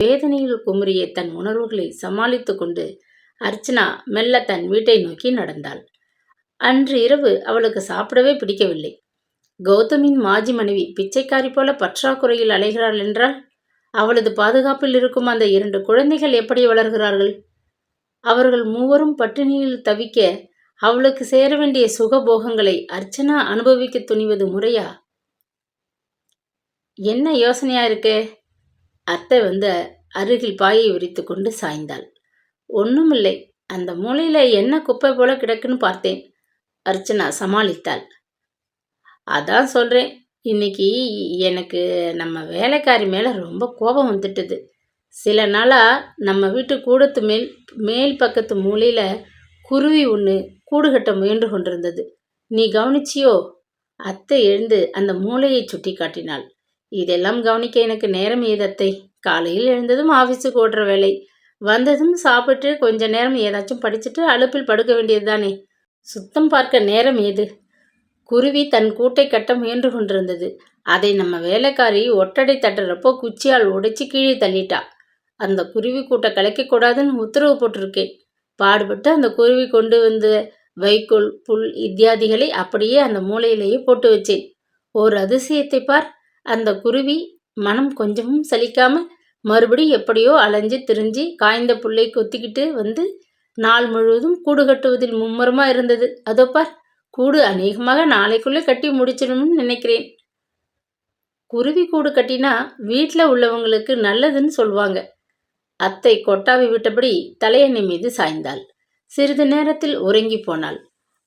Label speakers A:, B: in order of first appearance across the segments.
A: வேதனையில் குமுறிய தன் உணர்வுகளை சமாளித்து கொண்டு அர்ச்சனா மெல்ல தன் வீட்டை நோக்கி நடந்தாள். அன்று இரவு அவளுக்கு சாப்பிடவே பிடிக்கவில்லை. கௌதமின் மாஜி மனைவி பிச்சைக்காரி போல பற்றாக்குறையில் அலைகிறாள் என்றால் அவளது பாதுகாப்பில் இருக்கும் அந்த இரண்டு குழந்தைகள் எப்படி வளர்கிறார்கள்? அவர்கள் மூவரும் பட்டினியில் தவிக்க அவளுக்கு சேர வேண்டிய சுகபோகங்களை அர்ச்சனா அனுபவிக்க துணிவது முறையா? என்ன யோசனையா இருக்கே? அத்தை வந்து அருகில் பாயை விரித்து கொண்டு சாய்ந்தாள். ஒன்றுமில்லை அந்த மூலையில் என்ன குப்பை போல கிடக்குன்னு பார்த்தேன் அர்ச்சனா சமாளித்தாள். அதான் சொல்கிறேன் இன்னைக்கு எனக்கு நம்ம வேலைக்காரி மேலே ரொம்ப கோபம் வந்துட்டுது. சில நாளாக நம்ம வீட்டு கூடத்து மேல் மேல் பக்கத்து மூலையில் குருவி ஒன்று கூடு கட்ட முயன்று கொண்டிருந்தது. நீ கவனிச்சியோ? அத்தை எழுந்து அந்த மூளையை சுட்டி காட்டினாள் இதெல்லாம் கவனிக்க எனக்கு நேரம் ஏதத்தை. அத்தை காலையில் எழுந்ததும் ஆஃபீஸுக்கு ஓடுற வேலை. வந்ததும் சாப்பிட்டு கொஞ்ச நேரம் ஏதாச்சும் படிச்சுட்டு அலுப்பில் படுக்க வேண்டியது தானே சுத்தம் பார்க்க நேரம் ஏது? குருவி தன் கூட்டை கட்ட முயன்று கொண்டிருந்தது. அதை நம்ம வேலைக்காரி ஒட்டடை தட்டுறப்போ குச்சியால் உடைச்சி கீழே தள்ளிட்டா. அந்த குருவி கூட்டை கலைக்கக்கூடாதுன்னு உத்தரவு போட்டிருக்கேன். பாடுபட்டு அந்த குருவி கொண்டு வந்த வைக்கோல் புல் இத்தியாதிகளை அப்படியே அந்த மூலையிலேயே போட்டு வச்சேன். ஓர் அதிசயத்தை பார். அந்த குருவி மனம் கொஞ்சமும் சலிக்காம மறுபடியும் எப்படியோ அலைஞ்சு திரிஞ்சு காய்ந்த புல்லை கொத்திக்கிட்டு வந்து நாள் முழுவதும் கூடு கட்டுவதில் மும்முரமா இருந்தது. அதோ பார் கூடு அநேகமாக நாளைக்குள்ளே கட்டி முடிச்சிடணும்னு நினைக்கிறேன். குருவி கூடு கட்டினா வீட்டில் உள்ளவங்களுக்கு நல்லதுன்னு சொல்லுவாங்க. அத்தை கொட்டாவி விட்டபடி தலையணை மீது சாய்ந்தாள். சிறிது நேரத்தில் உறங்கி போனாள்.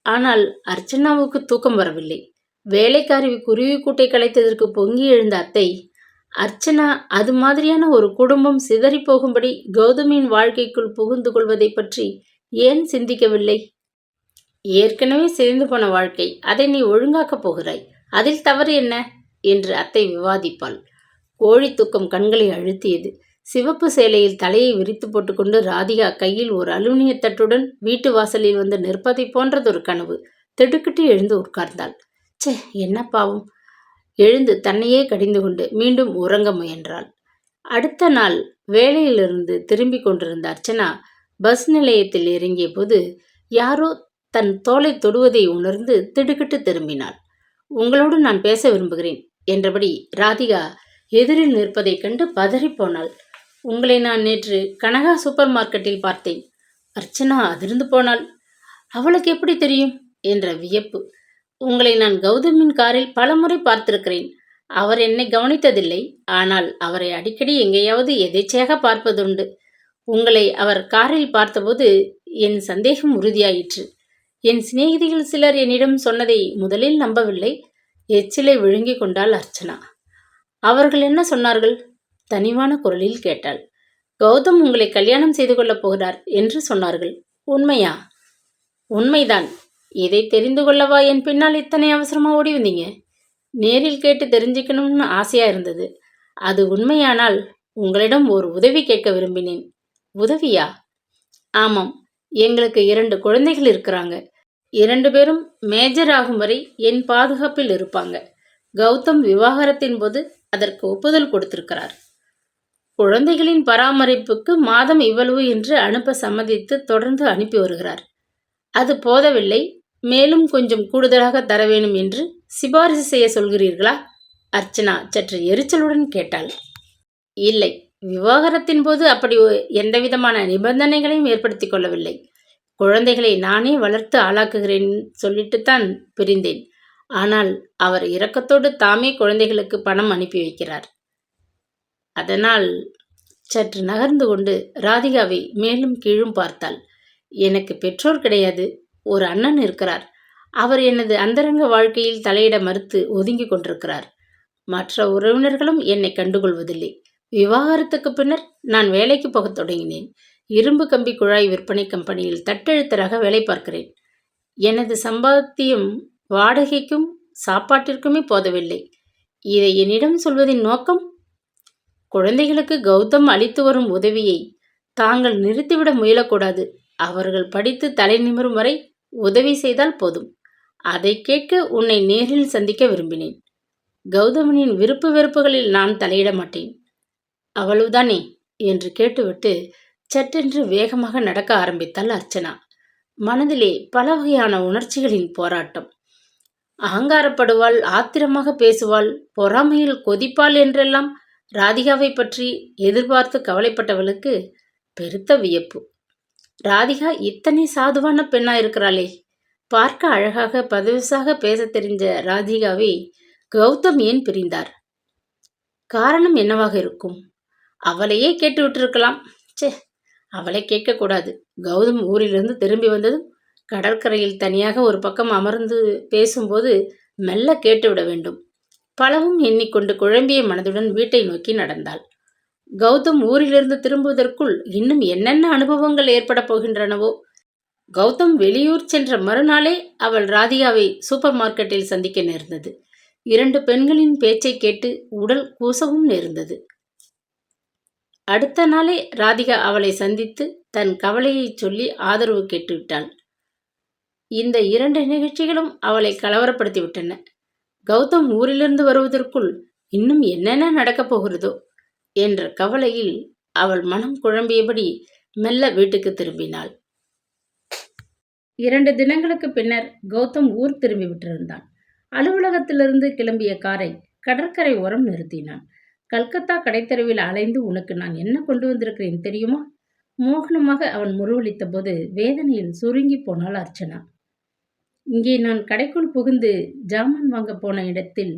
A: ஆனால் அர்ச்சனாவுக்கு தூக்கம் வரவில்லை. வேலைக்காரி குருவி கூட்டை கலைத்ததற்கு பொங்கி எழுந்த அத்தை அர்ச்சனா அது மாதிரியான ஒரு குடும்பம் சிதறி போகும்படி கௌதமியின் வாழ்க்கைக்குள் புகுந்து கொள்வதை பற்றி ஏன் சிந்திக்கவில்லை? ஏற்கனவே சிதைந்து போன வாழ்க்கை அதை நீ ஒழுங்காக்கப் போகிறாய். அதில் தவறு என்ன? என்று அத்தை விவாதிப்பாள். கோழி தூக்கம் கண்களை அழுத்தியது. சிவப்பு சேலையில் தலையை விரித்து போட்டுக்கொண்டு ராதிகா கையில் ஒரு அலுமினிய தட்டுடன் வீட்டு வாசலில் வந்து நிற்பதை போன்றதொரு கனவு. திடுக்கிட்டு எழுந்து உட்கார்ந்தாள். ச்சே என்ன பாவம். எழுந்து தன்னையே கடிந்து கொண்டு மீண்டும் உறங்க முயன்றாள். அடுத்த நாள் வேலையிலிருந்து திரும்பி கொண்டிருந்த அர்ச்சனா பஸ் நிலையத்தில் இறங்கிய போது யாரோ தன் தோலை தொடுவதை உணர்ந்து திடுக்கிட்டு திரும்பினாள். உங்களோடு நான் பேச விரும்புகிறேன் என்றபடி ராதிகா எதிரில் நிற்பதைக் கண்டு பதறிப்போனாள் உங்களை நான் நேற்று கனகா சூப்பர் மார்க்கெட்டில் பார்த்தேன். அர்ச்சனா அதிர்ந்து போனாள். அவளுக்கு எப்படி தெரியும்? என்ற வியப்பு உங்களை நான் கௌதமின் காரில் பலமுறை பார்த்திருக்கிறேன். அவர் என்னை கவனித்ததில்லை. ஆனால் அவரை அடிக்கடி எங்கேயாவது எதேச்சையாக பார்ப்பதுண்டு. உங்களை அவர் காரில் பார்த்தபோது என் சந்தேகம் உறுதியாயிற்று. என் சிநேகிதிகள் சிலர் என்னிடம் சொன்னதை முதலில் நம்பவில்லை. எச்சிலை விழுங்கிக் கொண்டாள் அர்ச்சனா. அவர்கள் என்ன சொன்னார்கள்? தனிவான குரலில் கேட்டாள். கௌதம் உங்களை கல்யாணம் செய்து கொள்ளப் போகிறார் என்று சொன்னார்கள். உண்மையா? உண்மைதான். இதை தெரிந்து கொள்ளவா என் பின்னால் இத்தனை அவசரமாக ஓடி வந்தீங்க? நேரில் கேட்டு தெரிஞ்சுக்கணும்னு ஆசையாக இருந்தது. அது உண்மையானால் உங்களிடம் ஒரு உதவி கேட்க விரும்பினேன். உதவியா? ஆமாம். எங்களுக்கு இரண்டு குழந்தைகள் இருக்கிறாங்க. இரண்டு பேரும் மேஜர் ஆகும் வரை என் பாதுகாப்பில் இருப்பாங்க. கௌதம் விவாகரத்தின் போது அதற்கு ஒப்புதல் கொடுத்திருக்கிறார். குழந்தைகளின் பராமரிப்புக்கு மாதம் இவ்வளவு என்று அனுப்ப சம்மதித்து தொடர்ந்து அனுப்பி வருகிறார். அது போதவில்லை. மேலும் கொஞ்சம் கூடுதலாக தர வேணும் என்று சிபாரிசு செய்ய சொல்கிறீர்களா? அர்ச்சனா சற்று எரிச்சலுடன் கேட்டாள். இல்லை விவாகரத்தின் போது அப்படி எந்தவிதமான நிபந்தனைகளையும் ஏற்படுத்தி கொள்ளவில்லை. குழந்தைகளை நானே வளர்த்து ஆளாக்குகிறேன் சொல்லிட்டுத்தான் பிரிந்தேன். ஆனால் அவர் இரக்கத்தோடு தாமே குழந்தைகளுக்கு பணம் அனுப்பி வைக்கிறார். அதனால் சற்று நகர்ந்து கொண்டு ராதிகாவை மேலும் கீழும் பார்த்தாள். எனக்கு பெற்றோர் கிடையாது. ஒரு அண்ணன் இருக்கிறார். அவர் எனது அந்தரங்க வாழ்க்கையில் தலையிட மறுத்து ஒதுங்கி கொண்டிருக்கிறார். மற்ற உறவினர்களும் என்னை கண்டுகொள்வதில்லை. விவாகரத்துக்கு பின்னர் நான் வேலைக்கு போகத் தொடங்கினேன். இரும்பு கம்பி குழாய் விற்பனை கம்பெனியில் தட்டெழுத்தராக வேலை பார்க்கிறேன். எனது சம்பாத்தியம் வாடகைக்கும் சாப்பாட்டிற்குமே போதவில்லை. இதை என்னிடம் சொல்வதின் நோக்கம் குழந்தைகளுக்கு கௌதம் அளித்து வரும் உதவியை தாங்கள் நிறுத்திவிட முயலக்கூடாது. அவர்கள் படித்து தலை நிமிரும் வரை உதவி செய்தால் போதும். அதை கேட்க உன்னை நேரில் சந்திக்க விரும்பினேன். கௌதமனின் விருப்பு வெறுப்புகளில் நான் தலையிட மாட்டேன். அவ்வளவுதானே? என்று கேட்டுவிட்டு சட்டென்று வேகமாக நடக்க ஆரம்பித்தாள் அர்ச்சனா. மனதிலே பல வகையான உணர்ச்சிகளின் போராட்டம். அகங்காரப்படுவாள் ஆத்திரமாக பேசுவாள் பொறாமையில் கொதிப்பாள் என்றெல்லாம் ராதிகாவை பற்றி எதிர்பார்த்து கவலைப்பட்டவளுக்கு பெருத்த வியப்பு. ராதிகா இத்தனை சாதுவான பெண்ணா இருக்கிறாளே. பார்க்க அழகாக பதவிசாக பேச தெரிஞ்ச ராதிகாவை கௌதம் ஏன் பிரிந்தார்? காரணம் என்னவாக இருக்கும்? அவளையே கேட்டு விட்டிருக்கலாம் சே அவளை கேட்கக்கூடாது. கௌதம் ஊரிலிருந்து திரும்பி வந்ததும் கடற்கரையில் தனியாக ஒரு பக்கம் அமர்ந்து பேசும்போது மெல்ல கேட்டுவிட வேண்டும். பலவும் எண்ணிக்கொண்டு குழம்பிய மனதுடன் வீட்டை நோக்கி நடந்தாள். கௌதம் ஊரிலிருந்து திரும்புவதற்குள் இன்னும் என்னென்ன அனுபவங்கள் ஏற்பட போகின்றனவோ? கௌதம் வெளியூர் சென்ற மறுநாளே அவள் ராதிகாவை சூப்பர் மார்க்கெட்டில் சந்திக்க நேர்ந்தது. இரண்டு பெண்களின் பேச்சை கேட்டு உடல் கூசவும் நேர்ந்தது. அடுத்த நாளே ராதிகா அவளை சந்தித்து தன் கவலையை சொல்லி ஆதரவு கேட்டுவிட்டாள். இந்த இரண்டு நிகழ்ச்சிகளும் அவளை கலவரப்படுத்திவிட்டன. கௌதம் ஊரிலிருந்து வருவதற்குள் இன்னும் என்னென்ன நடக்கப் போகிறதோ? என்ற கவலையில் அவள் மனம் குழம்பியபடி மெல்ல வீட்டுக்கு திரும்பினாள். இரண்டு தினங்களுக்கு பின்னர் கௌதம் ஊர் திரும்பி விட்டிருந்தான். அலுவலகத்திலிருந்து கிளம்பிய காரை கடற்கரை ஓரம் நிறுத்தினான். கல்கத்தா கடைத்தெருவில் அலைந்து உனக்கு நான் என்ன கொண்டு வந்திருக்கிறேன் தெரியுமா? மோகனமாக அவன் முருவளித்த போது வேதனையில் சுருங்கி போனாள் அர்ச்சனா. இங்கே நான் கடைக்குள் புகுந்து ஜாமான் வாங்க போன இடத்தில்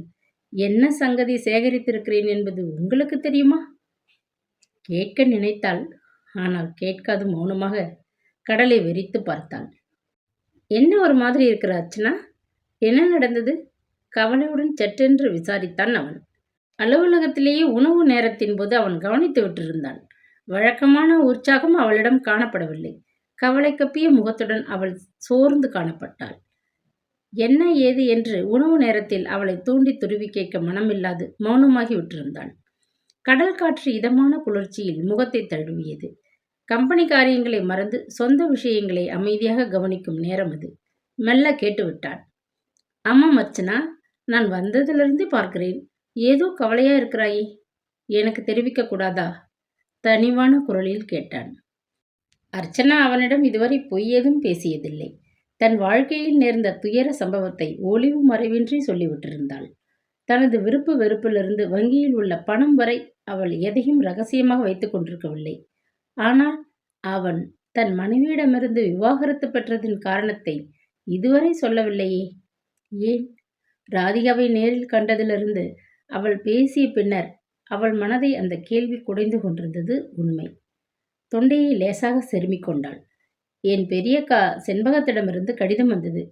A: என்ன சங்கதி சேகரித்திருக்கிறேன் என்பது உங்களுக்கு தெரியுமா? கேட்க நினைத்தாள். ஆனால் கேட்காது மௌனமாக கடலை வெறித்து பார்த்தாள். என்ன ஒரு மாதிரி இருக்கிற அர்ச்சனா? என்ன நடந்தது? கவலையுடன் சற்றென்று விசாரித்தான் அவன். அலுவலகத்திலேயே உணவு நேரத்தின் போது அவன் கவனித்து விட்டிருந்தான் வழக்கமான உற்சாகம் அவளிடம் காணப்படவில்லை. கவலை கப்பிய முகத்துடன் அவள் சோர்ந்து காணப்பட்டாள். என்ன ஏது என்று உணவு நேரத்தில் அவளை தூண்டி துருவி கேட்க மனமில்லாது மௌனமாகி விட்டிருந்தான் கடல் காற்று இதமான குளிர்ச்சியில் முகத்தை தழுவியது. கம்பெனி காரியங்களை மறந்து சொந்த விஷயங்களை அமைதியாக கவனிக்கும் நேரம் அது. மெல்ல கேட்டுவிட்டான் ஆமாம் அர்ச்சனா நான் வந்ததிலிருந்து பார்க்கிறேன். ஏதோ கவலையா இருக்கிறாயே. எனக்கு தெரிவிக்க கூடாதா? தனிவான குரலில் கேட்டான். அர்ச்சனா அவனிடம் இதுவரை பொய் ஏதும் பேசியதில்லை. தன் வாழ்க்கையில் நேர்ந்த துயர சம்பவத்தை ஒளிவு மறைவின்றி சொல்லிவிட்டிருந்தாள். தனது விருப்பு வெறுப்பிலிருந்து வங்கியில் உள்ள பணம் வரை அவள் எதையும் ரகசியமாக வைத்துக் கொண்டிருக்கவில்லை. ஆனால் அவன் தன் மனைவியிடமிருந்து விவாகரத்து பெற்றதின் காரணத்தை இதுவரை சொல்லவில்லையே. ஏன்? ராதிகாவை நேரில் கண்டதிலிருந்து அவள் பேசிய பின்னர் அவள் மனதை அந்த கேள்வி குடைந்து கொண்டிருந்தது உண்மை. தொண்டையை லேசாக செருமிக் கொண்டாள். என் பெரியக்கா செண்பகத்திடமிருந்து கடிதம் வந்தது.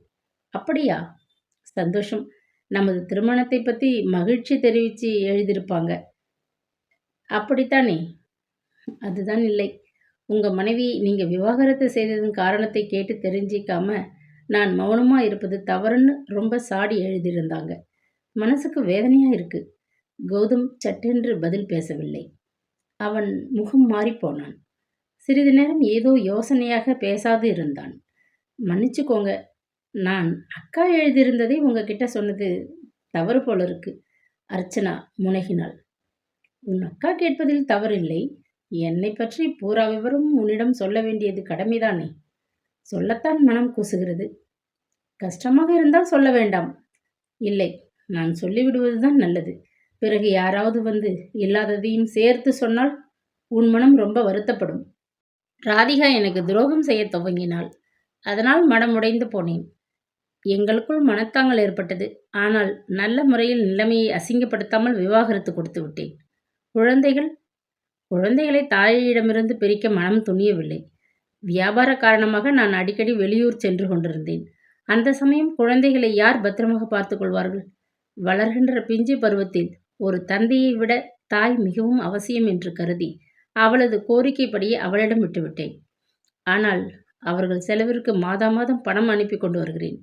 A: அப்படியா? சந்தோஷம். நமது திருமணத்தை பற்றி மகிழ்ச்சி தெரிவித்து எழுதியிருப்பாங்க. அப்படித்தானே? அதுதான் இல்லை. உங்கள் மனைவி நீங்கள் விவாகரத்து செய்ததன் காரணத்தை கேட்டு தெரிஞ்சிக்காம நான் மௌனமாக இருப்பது தவறுன்னு ரொம்ப சாடி எழுதியிருந்தாங்க. மனசுக்கு வேதனையாக இருக்குது கௌதம் சட்டென்று பதில் பேசவில்லை. அவன் முகம் மாறிப்போனான் சிறிது நேரம் ஏதோ யோசனையாக பேசாது இருந்தான். மன்னிச்சுக்கோங்க நான் அக்கா எழுதியிருந்ததை உங்ககிட்ட சொன்னது தவறு போல இருக்கு அர்ச்சனா முனகினாள். உன் அக்கா கேட்பதில் தவறில்லை. என்னை பற்றி பூரா விவரம் உன்னிடம் சொல்ல வேண்டியது கடமைதானே. சொல்லத்தான் மனம் கூசுகிறது. கஷ்டமாக இருந்தால் சொல்ல வேண்டாம். இல்லை நான் சொல்லிவிடுவதுதான் நல்லது. பிறகு யாராவது வந்து இல்லாததையும் சேர்த்து சொன்னால் உன் மனம் ரொம்ப வருத்தப்படும். ராதிகா எனக்கு துரோகம் செய்ய துவங்கினாள். அதனால் மனமுடைந்து போனேன். எங்களுக்குள் மனத்தாங்கள் ஏற்பட்டது. ஆனால் நல்ல முறையில் நிலைமையை அசிங்கப்படுத்தாமல் விவாகரத்து கொடுத்து விட்டேன். குழந்தைகள் குழந்தைகளை தாயிடமிருந்து பிரிக்க மனம் துணியவில்லை. வியாபார காரணமாக நான் அடிக்கடி வெளியூர் சென்று கொண்டிருந்தேன். அந்த சமயம் குழந்தைகளை யார் பத்திரமாக பார்த்து கொள்வார்கள்? வளர்கின்ற பிஞ்சு பருவத்தில் ஒரு தந்தையை விட தாய் மிகவும் அவசியம் என்று கருதி அவளது கோரிக்கைப்படி அவளிடம் விட்டுவிட்டேன். ஆனால் அவர்கள் செலவிற்கு மாதா மாதம் பணம் அனுப்பி கொண்டு வருகிறேன்.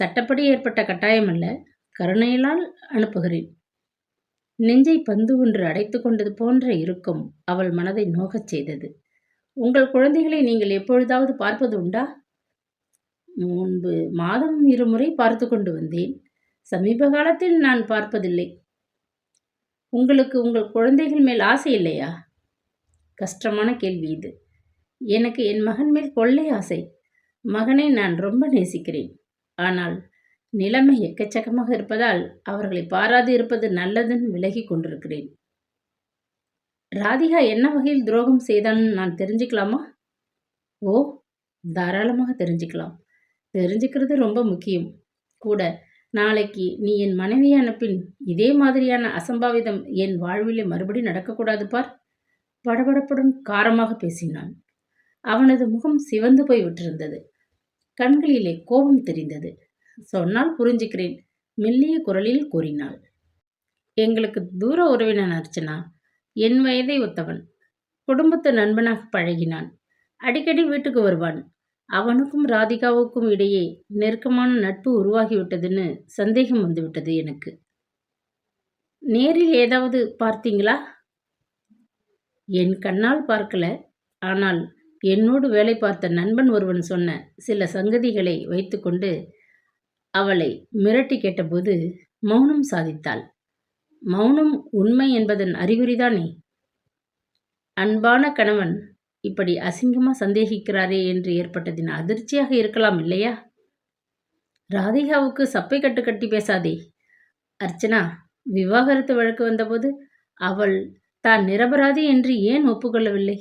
A: சட்டப்படி ஏற்பட்ட கட்டாயம் அல்ல கருணையிலால் அனுப்புகிறேன். நெஞ்சை பந்து ஒன்று அடைத்து கொண்டது போன்ற இருக்கும் அவள் மனதை நோகச் செய்தது. உங்கள் குழந்தைகளை நீங்கள் எப்பொழுதாவது பார்ப்பது உண்டா? முன்பு மாதம் இருமுறை பார்த்து கொண்டு வந்தேன். சமீப காலத்தில் நான் பார்ப்பதில்லை. உங்களுக்கு உங்கள் குழந்தைகள் மேல் ஆசை இல்லையா? கஷ்டமான கேள்வி இது. எனக்கு என் மகன் மேல் கொள்ளை ஆசை. மகனை நான் ரொம்ப நேசிக்கிறேன். ஆனால் நிலைமை எக்கச்சக்கமாக இருப்பதால் அவர்களை பாராது இருப்பது நல்லதுன்னு விலகி கொண்டிருக்கிறேன். ராதிகா என்ன வகையில் துரோகம் செய்தான்னு நான் தெரிஞ்சுக்கலாமா? ஓ தாராளமாக தெரிஞ்சுக்கலாம். தெரிஞ்சுக்கிறது ரொம்ப முக்கியம். கூட நாளைக்கு நீ என் மனைவியான பின் இதே மாதிரியான அசம்பாவிதம் என் வாழ்விலே மறுபடி நடக்கக்கூடாது பார். படபடப்புடன் காரமாக பேசினான். அவனது முகம் சிவந்து போய் விட்டிருந்தது. கண்களிலே கோபம் தெரிந்தது. சொன்னால் புரிஞ்சுக்கிறேன் மெல்லிய குரலில் கூறினாள். எங்களுக்கு தூர உறவினன் அர்ச்சனா. என் வயதை ஒத்தவன். குடும்பத்து நண்பனாக பழகினான். அடிக்கடி வீட்டுக்கு வருவான். அவனுக்கும் ராதிகாவுக்கும் இடையே நெருக்கமான நட்பு உருவாகிவிட்டதுன்னு சந்தேகம் வந்துவிட்டது எனக்கு. நேரில் ஏதாவது பார்த்தீங்களா? என் கண்ணால் பார்க்கல. ஆனால் என்னோடு வேலை பார்த்த நண்பன் ஒருவன் சொன்ன சில சங்கதிகளை வைத்துக்கொண்டு அவளை மிரட்டி கேட்டபோது மௌனம் சாதித்தாள். மௌனம் உண்மை என்பதன் அறிகுறிதானே அன்பான கணவன் இப்படி அசிங்கமாக சந்தேகிக்கிறாரே என்று ஏற்பட்டதின் அதிர்ச்சியாக இருக்கலாம் இல்லையா? ராதிகாவுக்கு சப்பை கட்டு கட்டி பேசாதே. அர்ச்சனா விவாகரத்து வழக்கு வந்தபோது அவள் தான் நிரபராதி என்று ஏன் ஒப்புக்கொள்ளவில்லை?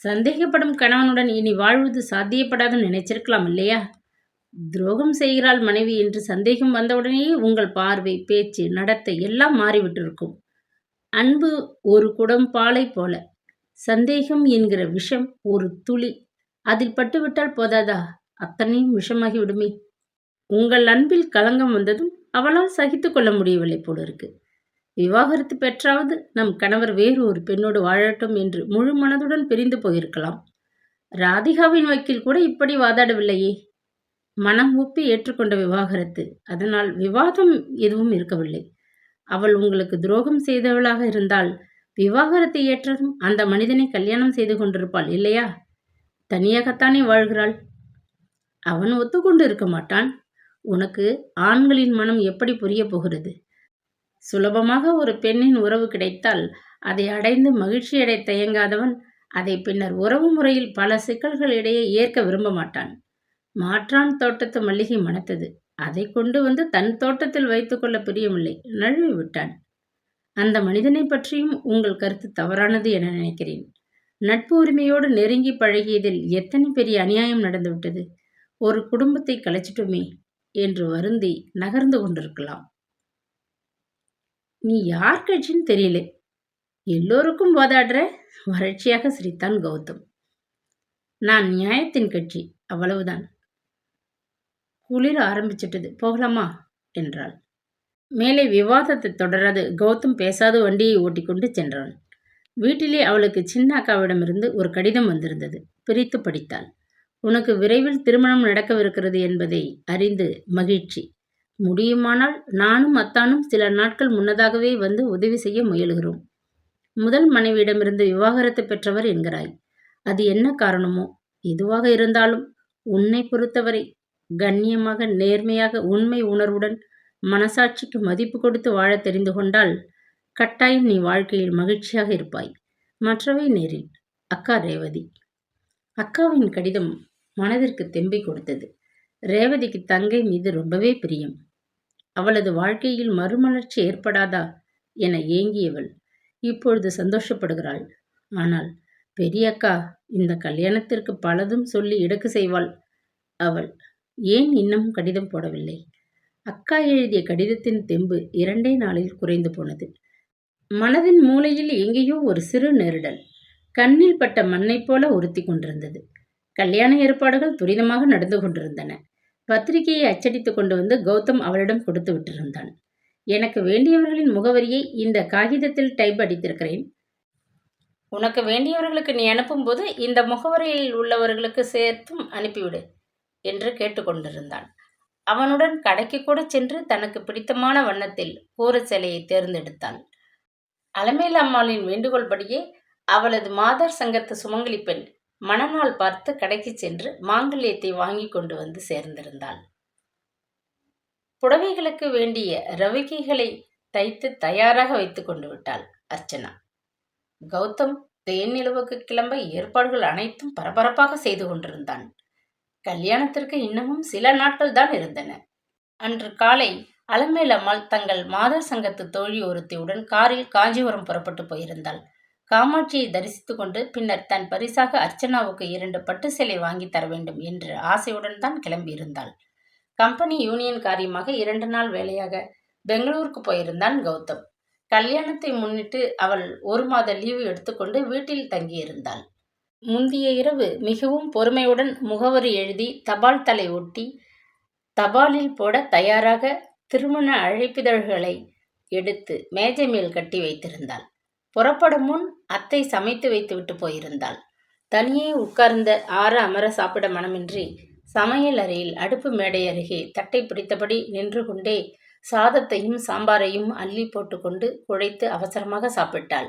A: சந்தேகப்படும் கணவனுடன் இனி வாழ்வது சாத்தியப்படாதுன்னு நினைச்சிருக்கலாம் இல்லையா? துரோகம் செய்கிறாள் மனைவி என்று சந்தேகம் வந்தவுடனேயே உங்கள் பார்வை பேச்சு நடத்தை எல்லாம் மாறிவிட்டிருக்கும். அன்பு ஒரு குடம் பாலை போல. சந்தேகம் என்கிற விஷம் ஒரு துளி. அதில் பட்டுவிட்டால் போதாதா? அத்தனையும் விஷமாகி விடுமே. உங்கள் அன்பில் களங்கம் வந்ததும் அவளால் சகித்து கொள்ள முடியவில்லை போல இருக்கு. விவாகரத்து பெற்றாவது நம் கணவர் வேறு ஒரு பெண்ணோடு வாழட்டும் என்று முழு மனதுடன் பிரிந்து போயிருக்கலாம். ராதிகாவின் வக்கீல் கூட இப்படி வாதாடவில்லையே. மனம் ஒப்பி ஏற்றுக்கொண்ட விவாகரத்து. அதனால் விவாதம் எதுவும் இருக்கவில்லை. அவள் உங்களுக்கு துரோகம் செய்தவளாக இருந்தால் விவாகரத்தை ஏற்றதும் அந்த மனிதனை கல்யாணம் செய்து கொண்டிருப்பாள் இல்லையா? தனியாகத்தானே வாழ்கிறாள். அவன் ஒத்துக்கொண்டு இருக்க மாட்டான். உனக்கு ஆண்களின் மனம் எப்படி புரிய போகிறது? சுலபமாக ஒரு பெண்ணின் உறவு கிடைத்தால் அதை அடைந்து மகிழ்ச்சியடை தயங்காதவன் அதை பின்னர் உறவு முறையில் பல சிக்கல்களிடையே ஏற்க விரும்ப மாட்டான். மாற்றான் தோட்டத்து மல்லிகை மணத்தது. அதை கொண்டு வந்து தன் தோட்டத்தில் வைத்துக்கொள்ள பிரியமில்லை நழுவி விட்டான். அந்த மனிதனை பற்றியும் உங்கள் கருத்து தவறானது என நினைக்கிறேன். நட்பு உரிமையோடு நெருங்கி பழகியதில் எத்தனை பெரிய அநியாயம் நடந்துவிட்டது? ஒரு குடும்பத்தை கலைச்சிட்டுமே என்று வருந்தி நகர்ந்து கொண்டிருக்கலாம். நீ யார் கட்சின்னு தெரியல. எல்லோருக்கும் போதாடுற வறட்சியாக சிரித்தான் கௌதம். நான் நியாயத்தின் கட்சி அவ்வளவுதான். குளிர ஆரம்பிச்சிட்டது போகலாமா? என்றாள். மேலே விவாதத்தை தொடராது கௌதம் பேசாத வண்டியை ஓட்டிக்கொண்டு சென்றான். வீட்டிலே அவளுக்கு சின்ன அக்காவிடமிருந்து ஒரு கடிதம் வந்திருந்தது. பிரித்து படித்தாள். உனக்கு விரைவில் திருமணம் நடக்கவிருக்கிறது என்பதை அறிந்து மகிழ்ச்சி. முடியுமானால் நானும் அத்தானும் சில நாட்கள் முன்னதாகவே வந்து உதவி செய்ய முயலுகிறோம். முதல் மனைவியிடமிருந்து விவாகரத்து பெற்றவர் என்கிறாய். அது என்ன காரணமோ? எதுவாக இருந்தாலும் உன்னை பொறுத்தவரை கண்ணியமாக நேர்மையாக உண்மை உணர்வுடன் மனசாட்சிக்கு மதிப்பு கொடுத்து வாழ தெரிந்து கொண்டால் கட்டாயம் நீ வாழ்க்கையில் மகிழ்ச்சியாக இருப்பாய். மற்றவை நேரில். அக்கா ரேவதி. அக்காவின் கடிதம் மனதிற்கு தெம்பை கொடுத்தது. ரேவதிக்கு தங்கை மீது ரொம்பவே பிரியம். அவளது வாழ்க்கையில் மறுமலர்ச்சி ஏற்படாதா என ஏங்கியவள் இப்பொழுது சந்தோஷப்படுகிறாள். ஆனால் பெரியக்கா இந்த கல்யாணத்திற்கு பலதும் சொல்லி இடக்கு செய்வாள் அவள். ஏன் இன்னும் கடிதம் போடவில்லை? அக்கா எழுதிய கடிதத்தின் தெம்பு இரண்டே நாளில் குறைந்து போனது. மனதின் மூலையில் எங்கேயோ ஒரு சிறு நெருடல் கண்ணில் பட்ட மண்ணைப் போல உறுத்தி கொண்டிருந்தது. கல்யாண ஏற்பாடுகள் துரிதமாக நடந்து கொண்டிருந்தன. பத்திரிகையை அச்சடித்து கொண்டு வந்து கௌதம் அவளிடம் கொடுத்து விட்டிருந்தான். எனக்கு வேண்டியவர்களின் முகவரியை இந்த காகிதத்தில் டைப் அடித்திருக்கிறேன். உனக்கு வேண்டியவர்களுக்கு நீ அனுப்பும்போது இந்த முகவரியில் உள்ளவர்களுக்கு சேர்த்தும் அனுப்பிவிடு என்று கேட்டுக்கொண்டிருந்தான். அவனுடன் கடைக்கு கூட சென்று தனக்கு பிடித்தமான வண்ணத்தில் கூர சிலையை தேர்ந்தெடுத்தாள் அலமேல் அம்மாளின் வேண்டுகோள்படியே அவளது மாதர் சங்கத்து சுமங்கலி பெண் மணநாள் பார்த்து கடைக்கு சென்று மாங்கல்யத்தை வாங்கி கொண்டு வந்து சேர்ந்திருந்தாள். புடவைகளுக்கு வேண்டிய ரவிக்கைகளை தைத்து தயாராக வைத்து கொண்டு விட்டாள் அர்ச்சனா. கௌதம் தேனிலவுக்கு கிளம்ப ஏற்பாடுகள் அனைத்தும் பரபரப்பாக செய்து கொண்டிருந்தான். கல்யாணத்திற்கு இன்னமும் சில நாட்கள் தான் இருந்தன. அன்று காலை அலமேலம்மாள் தங்கள் மாதர் சங்கத்து தோழி ஒருத்தியுடன் காரில் காஞ்சிபுரம் புறப்பட்டு போயிருந்தாள். காமாட்சியை தரிசித்து கொண்டு பின்னர் தன் பரிசாக அர்ச்சனாவுக்கு இரண்டு பட்டு சிலை வாங்கி தர வேண்டும் என்ற ஆசையுடன் தான் கிளம்பியிருந்தாள். கம்பெனி யூனியன் காரியமாக இரண்டு நாள் வேலையாக பெங்களூருக்கு போயிருந்தான் கௌதம். கல்யாணத்தை முன்னிட்டு அவள் ஒரு மாத லீவு எடுத்துக்கொண்டு வீட்டில் தங்கியிருந்தாள். முந்தைய இரவு மிகவும் பொறுமையுடன் முகவரி எழுதி தபால் தலை ஒட்டி தபாலில் போட தயாராக திருமண அழைப்பிதழ்களை எடுத்து மேஜை மேல் கட்டி வைத்திருந்தாள். புறப்படும் முன் அத்தை சமைத்து வைத்துவிட்டு போயிருந்தாள். தனியே உட்கார்ந்த ஆற அமர சாப்பிட மனமின்றி சமையல் அறையில் அடுப்பு மேடை அருகே தட்டை பிடித்தபடி நின்று கொண்டே சாதத்தையும் சாம்பாரையும் அள்ளி போட்டுக்கொண்டு குழைத்து அவசரமாக சாப்பிட்டாள்.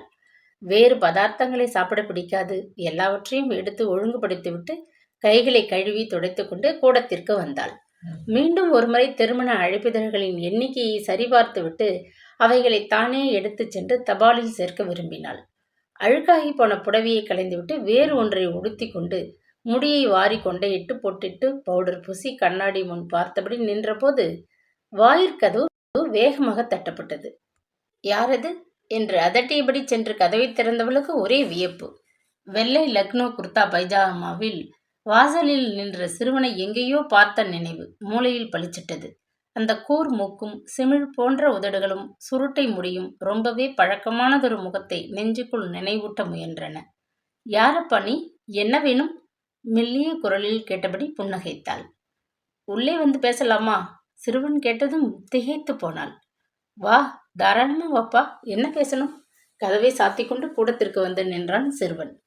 A: வேறு பதார்த்தங்களை சாப்பிட பிடிக்காது. எல்லாவற்றையும் எடுத்து ஒழுங்குபடுத்திவிட்டு கைகளை கழுவி துடைத்துக்கொண்டு கூடத்திற்கு வந்தாள். மீண்டும் ஒருமுறை திருமண அழைப்பிதழ்களின் எண்ணிக்கையை சரிபார்த்துவிட்டு அவைகளை தானே எடுத்துச் சென்று தபாலில் சேர்க்க விரும்பினாள். அழுக்காகி போன புடவையை கலைந்துவிட்டு வேறு ஒன்றை உடுத்தி கொண்டு முடியை வாரி கொண்டையிட்டு பொட்டிட்டு பவுடர் பூசி கண்ணாடி முன் பார்த்தபடி நின்றபோது வாயிற்கதவு வேகமாக தட்டப்பட்டது. யாரது? என்று அதட்டியபடி சென்று கதவை திறந்தவளுக்கு ஒரே வியப்பு. வெள்ளை லக்னோ குர்தா பைஜாமாவில் வாசலில் நின்ற சிறுவனை எங்கேயோ பார்த்த நினைவு மூளையில் பளிச்சிட்டது. அந்த கூர் மூக்கும் சிமிழ் போன்ற உதடுகளும் சுருட்டை முடியும். ரொம்பவே பழக்கமானதொரு முகத்தை நெஞ்சுக்குள் நினைவூட்ட முயன்றன. யாரப்பா நீ? என்ன வேணும்? மெல்லிய குரலில் கேட்டபடி புன்னகைத்தாள். உள்ளே வந்து பேசலாமா? சிறுவன் கேட்டதும் திகைத்து போனாள். வா தாராளமா வாப்பா என்ன பேசணும்? கதவை சாத்திக்கொண்டு கூடத்திற்கு வந்து நின்றான் சிறுவன்.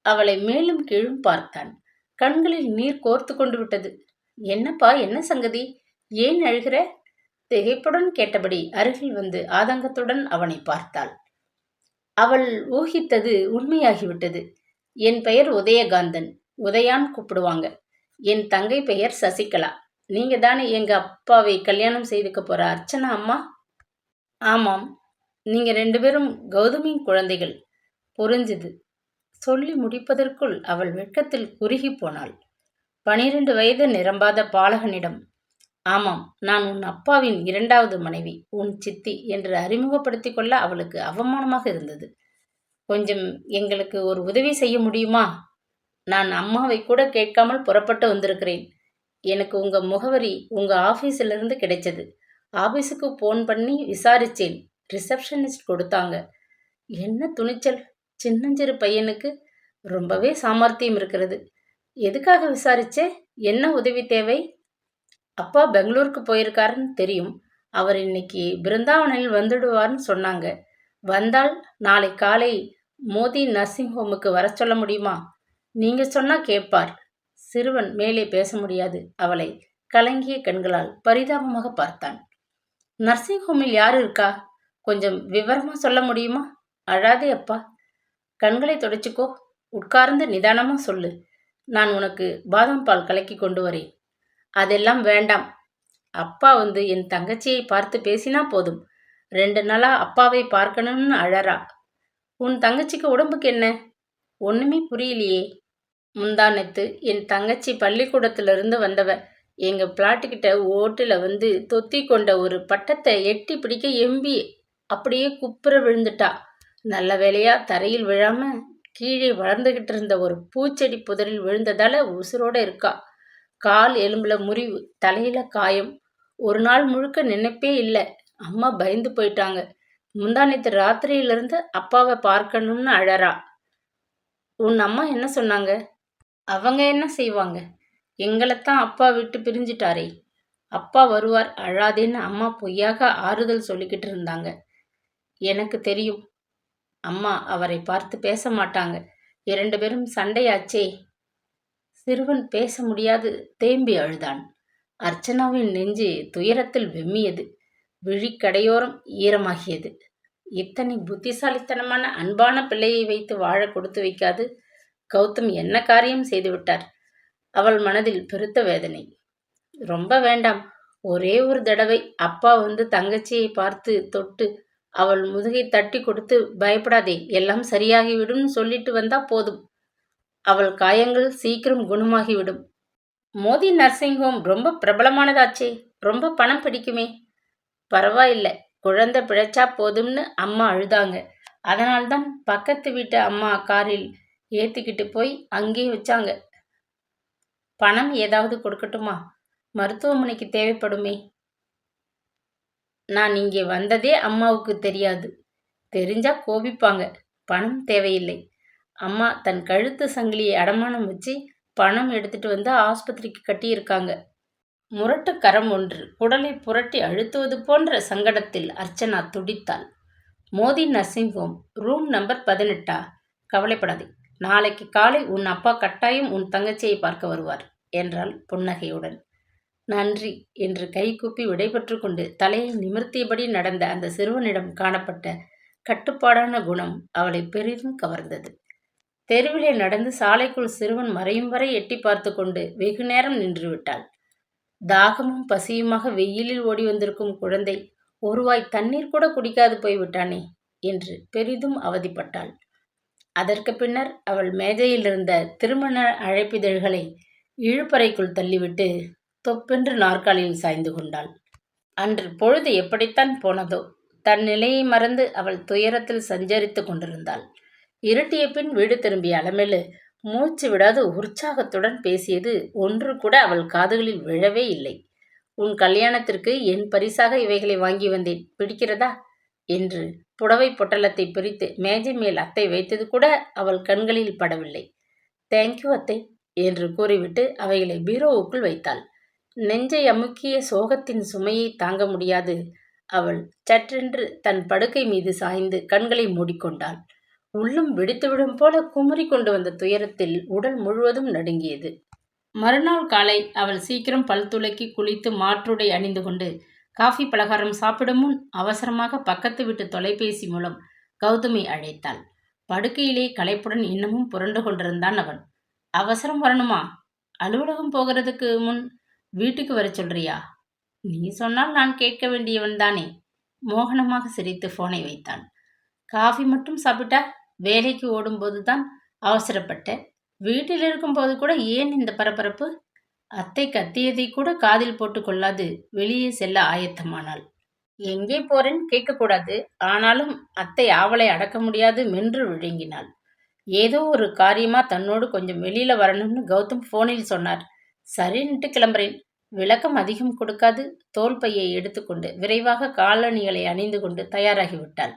A: அவளை மேலும் கீழும் பார்த்தான். கண்களில் நீர் கோர்த்து கொண்டு விட்டது. என்னப்பா என்ன சங்கதி? ஏன் அழுகிற? திகைப்புடன் கேட்டபடி அருகில் வந்து ஆதங்கத்துடன் அவனை பார்த்தாள். அவள் ஊகித்தது உண்மையாகிவிட்டது. என் பெயர் உதயகாந்தன். உதயான் கூப்பிடுவாங்க. என் தங்கை பெயர் சசிகலா. நீங்க தானே எங்க அப்பாவை கல்யாணம் செய்துக்க போற அர்ச்சனா அம்மா? ஆமாம். நீங்க ரெண்டு பேரும் கௌதமியின் குழந்தைகள். புரிஞ்சுது. சொல்லி முடிப்பதற்குள் அவள் வெட்கத்தில் குறுகி போனாள். பனிரெண்டு வயது நிரம்பாத பாலகனிடம் ஆமாம் நான் உன் அப்பாவின் இரண்டாவது மனைவி உன் சித்தி என்று அறிமுகப்படுத்திக் கொள்ள அவளுக்கு அவமானமாக இருந்தது. கொஞ்சம் எங்களுக்கு ஒரு உதவி செய்ய முடியுமா? நான் அம்மாவை கூட கேட்காமல் புறப்பட்டு வந்திருக்கிறேன். எனக்கு உங்கள் முகவரி உங்கள் ஆஃபீஸிலிருந்து கிடைச்சது. ஆஃபீஸுக்கு ஃபோன் பண்ணி விசாரித்தேன் ரிசப்ஷனிஸ்ட் கொடுத்தாங்க. என்ன துணிச்சல்? சின்னஞ்சிறு பையனுக்கு ரொம்பவே சாமர்த்தியம் இருக்கிறது. எதுக்காக விசாரிச்சே? என்ன உதவி தேவை? அப்பா பெங்களூருக்கு போயிருக்காருன்னு தெரியும். அவர் இன்னைக்கு பிருந்தாவனில் வந்துடுவார்னு சொன்னாங்க. வந்தால் நாளை காலை மோதி நர்சிங் ஹோமுக்கு வர சொல்ல முடியுமா? நீங்க சொன்னா கேட்பார். சிறுவன் மேலே பேச முடியாது. அவளை கலங்கிய கண்களால் பரிதாபமாக பார்த்தான். நர்சிங் ஹோமில் யார் இருக்கா? கொஞ்சம் விவரமா சொல்ல முடியுமா? அழாதே அப்பா. கண்களை தொடச்சிக்கோ. உட்கார்ந்து நிதானமா சொல்லு. நான் உனக்கு பாதாம் பால் கலக்கி கொண்டு வரேன். அதெல்லாம் வேண்டாம். அப்பா வந்து என் தங்கச்சியை பார்த்து பேசினா போதும். ரெண்டு நாளா அப்பாவை பார்க்கணும்னு அழறா. உன் தங்கச்சிக்கு உடம்புக்கு என்ன? ஒண்ணுமே புரியலையே. முந்தானத்து என் தங்கச்சி பள்ளிக்கூடத்திலிருந்து வந்தவ எங்க பிளாட்டுக்கிட்ட ஓட்டில் வந்து தொத்தி கொண்ட ஒரு பட்டத்தை எட்டி பிடிக்க எம்பி அப்படியே குப்புற விழுந்துட்டா. நல்ல வேலையா தரையில் விழாம கீழே வளர்ந்துகிட்டு இருந்த ஒரு பூச்செடி புதரில் விழுந்ததால உசுரோட இருக்கா. கால் எலும்புல முறிவு தலையில காயம். ஒரு நாள் முழுக்க நினைப்பே இல்லை. அம்மா பயந்து போயிட்டாங்க. முந்தானத்து ராத்திரியிலிருந்து அப்பாவை பார்க்கணும்னு அழறா. உன் அம்மா என்ன சொன்னாங்க? அவங்க என்ன செய்வாங்க? எங்களைத்தான் அப்பா விட்டு பிரிஞ்சிட்டாரே. அப்பா வருவார் அழாதேன்னு அம்மா பொய்யாக ஆறுதல் சொல்லிக்கிட்டு இருந்தாங்க. எனக்கு தெரியும். அம்மா அவரை பார்த்து பேச மாட்டாங்க. இரண்டு பேரும் சண்டையாச்சே. சிறுவன் பேச முடியாது தேம்பி அழுதான். அர்ச்சனாவின் நெஞ்சு துயரத்தில் வெம்மியது. விழிக்கடையோரம் ஈரமாகியது. இத்தனை புத்திசாலித்தனமான அன்பான பிள்ளையை வைத்து வாழ கொடுத்து வைக்காது கௌதம் என்ன காரியம் செய்துவிட்டார்? அவள் மனதில் பெருத்த வேதனை. ரொம்ப வேண்டாம். ஒரே ஒரு தடவை அப்பா வந்து தங்கச்சியை பார்த்து தொட்டு அவள் முதுகை தட்டி கொடுத்து பயப்படாதே எல்லாம் சரியாகிவிடும்னு சொல்லிட்டு வந்தா போதும். அவள் காயங்கள் சீக்கிரம் குணமாகிவிடும். மோதி நர்சிங் ஹோம் ரொம்ப பிரபலமானதாச்சே ரொம்ப பணம் பிடிக்குமே. பரவாயில்லை குழந்தை பிழைச்சா போதும்னு அம்மா அழுதாங்க. அதனால்தான் பக்கத்து வீட்டு அம்மா காரில் ஏற்றிக்கிட்டு போய் அங்கேயே வச்சாங்க. பணம் ஏதாவது கொடுக்கட்டுமா? மருத்துவமனைக்கு தேவைப்படுமே. நான் இங்கே வந்ததே அம்மாவுக்கு தெரியாது. தெரிஞ்சா கோபிப்பாங்க. பணம் தேவையில்லை. அம்மா தன் கழுத்து சங்கிலியை அடமானம் வச்சு பணம் எடுத்துட்டு வந்து ஆஸ்பத்திரிக்கு கட்டியிருக்காங்க. முரட்டு கரம் ஒன்று குடலை புரட்டி அழுத்துவது போன்ற சங்கடத்தில் Archana துடித்தாள். Modi nursing home room number பதினெட்டா? கவலைப்படாதே நாளைக்கு காலை உன் அப்பா கட்டாயம் உன் தங்கச்சியை பார்க்க வருவார் என்றாள் புன்னகையுடன். நன்றி என்று கைகூப்பி விடைபெற்று கொண்டு தலையை நிமிர்த்தியபடி நடந்த அந்த சிறுவனிடம் காணப்பட்ட கட்டுப்பாடான குணம் அவளை பெரிதும் கவர்ந்தது. தெருவிலே நடந்து சாலைக்குள் சிறுவன் மறையும் வரை எட்டி பார்த்து கொண்டு வெகு நேரம் நின்றுவிட்டாள். தாகமும் பசியுமாக வெயிலில் ஓடி வந்திருக்கும் குழந்தை ஒருவாய் தண்ணீர் கூட குடிக்காது போய்விட்டானே என்று பெரிதும் அவதிப்பட்டாள். அதற்கு பின்னர் அவள் மேஜையில் இருந்த திருமண அழைப்பிதழ்களை இழுப்பறைக்குள் தள்ளிவிட்டு தொப்பென்று நாற்காலியில் சாய்ந்து கொண்டாள். அன்று பொழுது எப்படித்தான் போனதோ தன் நிலையை மறந்து அவள் துயரத்தில் சஞ்சரித்து கொண்டிருந்தாள். இருட்டிய பின் வீடு திரும்பிய அலமேலு மூச்சு விடாது உற்சாகத்துடன் பேசியது ஒன்று கூட அவள் காதுகளில் விழவே இல்லை. உன் கல்யாணத்திற்கு என் பரிசாக இவைகளை வாங்கி வந்தேன். பிடிக்கிறதா? என்று புடவை பொட்டலத்தை பிரித்து மேஜை மேல் அத்தை வைத்தது கூட அவள் கண்களில் படவில்லை. தேங்க்யூ அத்தை என்று கூறிவிட்டு அவைகளை பீரோவுக்குள் வைத்தாள். நெஞ்சை அமுக்கிய சோகத்தின் சுமையை தாங்க முடியாது அவள் சற்றென்று தன் படுக்கை மீது சாய்ந்து கண்களை மூடிக்கொண்டாள். உள்ளம் வெடித்துவிடும் போல குமரி கொண்டு வந்த துயரத்தில் உடல் முழுவதும் நடுங்கியது. மறுநாள் காலை அவள் சீக்கிரம் பல் துளக்கி குளித்து மாற்றுடை அணிந்து கொண்டு காஃபி பலகாரம் சாப்பிடும் முன் அவசரமாக பக்கத்து வீட்டு தொலைபேசி மூலம் கௌதமி அழைத்தாள். படுக்கையிலே களைப்புடன் இன்னமும் புரண்டு கொண்டிருந்தான் அவன். அவசரம் வரணுமா? அலுவலகம் போகிறதுக்கு முன் வீட்டுக்கு வர சொல்றியா? நீ சொன்னால் நான் கேட்க வேண்டியவன் தானே? மோகனமாக சிரித்து போனை வைத்தான். காஃபி மட்டும் சாப்பிட்டா வேலைக்கு ஓடும்போது தான் அவசரப்பட்டேன். வீட்டில் இருக்கும்போது கூட ஏன் இந்த பரபரப்பு? அத்தை கத்தியதை கூட காதில் போட்டு கொள்ளாது வெளியே செல்ல ஆயத்தமானாள். எங்கே போறேன்னு கேட்கக்கூடாது. ஆனாலும் அத்தை ஆவலை அடக்க முடியாது மென்று விழுங்கினாள். ஏதோ ஒரு காரியமா தன்னோடு கொஞ்சம் வெளியில வரணும்னு கௌதம் போனில் சொன்னார். சரின்ட்டு கிளம்புறேன். விளக்கம் அதிகம் கொடுக்காது. தோல் பையை எடுத்துக்கொண்டு விரைவாக காலணிகளை அணிந்து கொண்டு தயாராகிவிட்டாள்.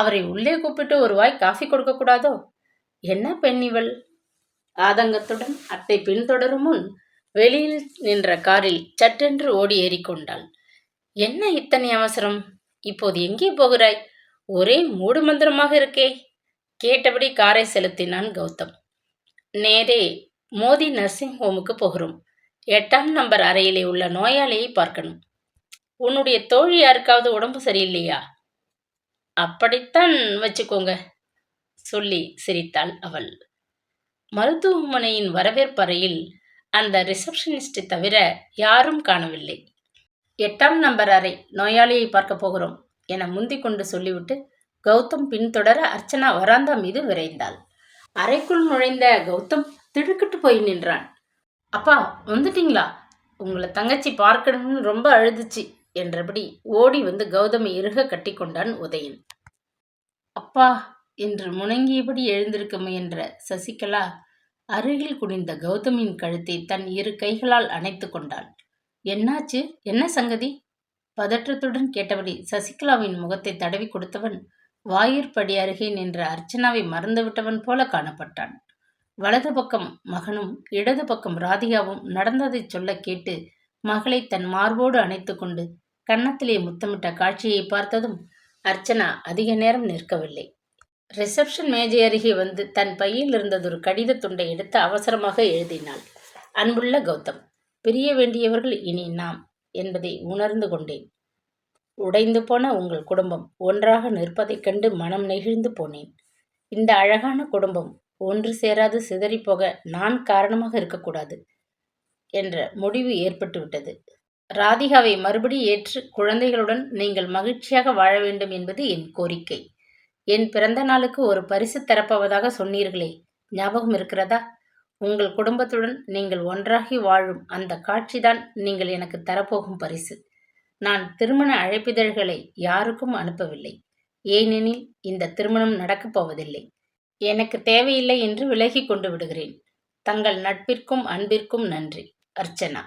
A: அவரை உள்ளே கூப்பிட்டு ஒரு வாய் காஃபி கொடுக்கக்கூடாதோ என்ன பெண் இவள்? ஆதங்கத்துடன் அத்தை பின்தொடரும் முன் வெளியில் நின்ற காரில் சட்டென்று ஓடி ஏறிக்கொண்டாள். என்ன இத்தனை அவசரம்? இப்போது எங்கே போகிறாய்? ஒரே மூடு மந்திரமாக இருக்கே. கேட்டபடி காரை செலுத்தினான் கௌதம். நேரே மோதி நர்சிங் ஹோமுக்கு போகிறோம். எட்டாம் நம்பர் அறையிலே உள்ள நோயாளியை பார்க்கணும். உன்னுடைய தோழி யாருக்காவது உடம்பு சரியில்லையா? அப்படித்தான் வச்சுக்கோங்க. சொல்லி சிரித்தாள் அவள். மருத்துவமனையின் வரவேற்பறையில் அந்த ரிசப்ஷனிஸ்டை தவிர யாரும் காணவில்லை. எட்டாம் நம்பர் அறை நோயாளியை பார்க்க போகிறோம் என முந்திக் கொண்டு சொல்லிவிட்டு கௌதம் பின்தொடர அர்ச்சனா வராந்தா மீது விரைந்தாள். அறைக்குள் நுழைந்த கௌதம் திடுக்கிட்டு போய் நின்றான். அப்பா வந்துட்டீங்களா? உங்களை தங்கச்சி பார்க்கணும்னு ரொம்ப அழுதுச்சு என்றபடி ஓடி வந்து கௌதமை இறுக கட்டி கொண்டான் உதயன். அப்பா என்று முணங்கியபடி எழுந்திருக்க முயன்ற சசிகலா அருகில் குனிந்த கௌதமின் கழுத்தை தன் இரு கைகளால் அணைத்து கொண்டாள். என்னாச்சு? என்ன சங்கதி? பதற்றத்துடன் கேட்டபடி சசிகலாவின் முகத்தை தடவி கொடுத்தவன் வாயிற்படி அருகே நின்ற அர்ச்சனாவை மறந்துவிட்டவன் போல காணப்பட்டான். வலது பக்கம் மகனும் இடது பக்கம் ராதிகாவும் நடந்ததை சொல்ல கேட்டு மகளை தன் மார்போடு அணைத்து கொண்டு கன்னத்திலே முத்தமிட்ட காட்சியை பார்த்ததும் அர்ச்சனா அதிக நேரம் நிற்கவில்லை. ரிசப்ஷன் மேஜை அருகே வந்து தன் பையில் இருந்ததொரு கடித துண்டை எடுத்து அவசரமாக எழுதினாள். அன்புள்ள கௌதம் பிரிய வேண்டியவர்கள் இனி நாம் என்பதை உணர்ந்து கொண்டேன். உடைந்து போன உங்கள் குடும்பம் ஒன்றாக நிற்பதைக் கண்டு மனம் நெகிழ்ந்து போனேன். இந்த அழகான குடும்பம் ஒன்று சேராது சிதறிப்போக நான் காரணமாக இருக்கக்கூடாது என்ற முடிவு ஏற்பட்டுவிட்டது. ராதிகாவை மறுபடி ஏற்று குழந்தைகளுடன் நீங்கள் மகிழ்ச்சியாக வாழ வேண்டும் என்பது என் கோரிக்கை. என் பிறந்த நாளுக்கு ஒரு பரிசு தரப்போவதாக சொன்னீர்களே ஞாபகம் இருக்கிறதா? உங்கள் குடும்பத்துடன் நீங்கள் ஒன்றாகி வாழும் அந்த காட்சிதான் நீங்கள் எனக்கு தரப்போகும் பரிசு. நான் திருமண அழைப்பிதழ்களை யாருக்கும் அனுப்பவில்லை. ஏனெனில் இந்த திருமணம் நடக்கப் போவதில்லை. எனக்கு தேவையில்லை என்று விலகி கொண்டு விடுகிறேன். தங்கள் நட்பிற்கும் அன்பிற்கும் நன்றி. அர்ச்சனா.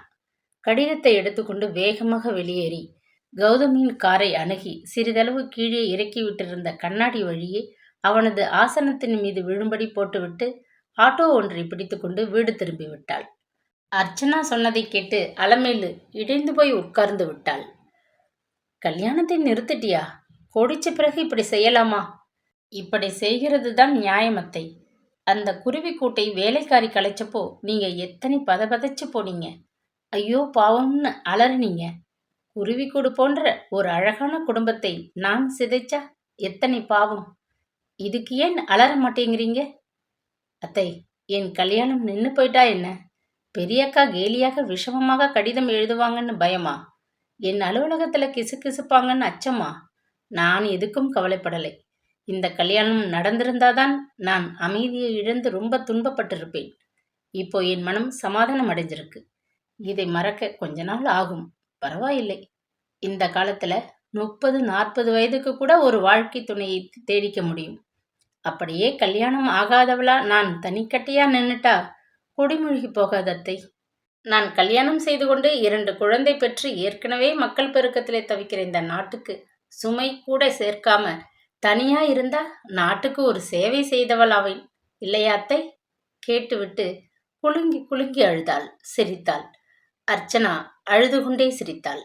A: கடிதத்தை எடுத்துக்கொண்டு வேகமாக வெளியேறி கௌதமியின் காரை அணுகி சிறிதளவு கீழே இறக்கிவிட்டிருந்த கண்ணாடி வழியே அவனது ஆசனத்தின் மீது விழும்படி போட்டுவிட்டு ஆட்டோ ஒன்றை பிடித்துக்கொண்டு வீடு திரும்பி விட்டாள். அர்ச்சனா சொன்னதை கேட்டு அலமேலு இடிந்து போய் உட்கார்ந்து விட்டாள். கல்யாணத்தை நிறுத்திட்டியா? கொடிச்ச பிறகு இப்படி செய்யலாமா? இப்படி செய்கிறது தான் நியாயமத்தை அந்த குருவி கூட்டை வேலைக்காரி கலைச்சப்போ நீங்க எத்தனை பதபதைச்சு போனீங்க? ஐயோ பாவம்னு அலறினீங்க. குருவிக்கூடு போன்ற ஒரு அழகான குடும்பத்தை நான் சிதைச்சா எத்தனை பாவம்? இதுக்கு ஏன் அலற மாட்டேங்கிறீங்க? அத்தை என் கல்யாணம் நின்று போயிட்டா என்ன? பெரியக்கா கேலியாக விஷமமாக கடிதம் எழுதுவாங்கன்னு பயமா? என் அலுவலகத்தில் கிசு கிசுப்பாங்கன்னு அச்சமா? நான் எதுக்கும் கவலைப்படலை. இந்த கல்யாணம் நடந்திருந்தாதான் நான் அமைதியை இழந்து ரொம்ப துன்பப்பட்டிருப்பேன். இப்போ என் மனம் சமாதானம் அடைஞ்சிருக்கு. இதை மறக்க கொஞ்ச நாள் ஆகும். பரவாயில்லை. இந்த காலத்துல முப்பது நாற்பது வயதுக்கு கூட ஒரு வாழ்க்கை துணையை தேடிக்க முடியும். அப்படியே கல்யாணம் ஆகாதவளா நான் தனிக்கட்டியா நின்னுட்டா? குடிமூழ்கி போகாதத்தை நான் கல்யாணம் செய்து கொண்டு இரண்டு குழந்தை பெற்று ஏற்கனவே மக்கள் பெருக்கத்திலே தவிக்கிற இந்த நாட்டுக்கு சுமை கூட சேர்க்காம தனியா இருந்தா நாட்டுக்கு ஒரு சேவை செய்தவள் அவள் இல்லையாத்தை கேட்டுவிட்டு குலுங்கி குலுங்கி அழுதாள் சிரித்தாள். அர்ச்சனா அழுது கொண்டே சிரித்தாள்.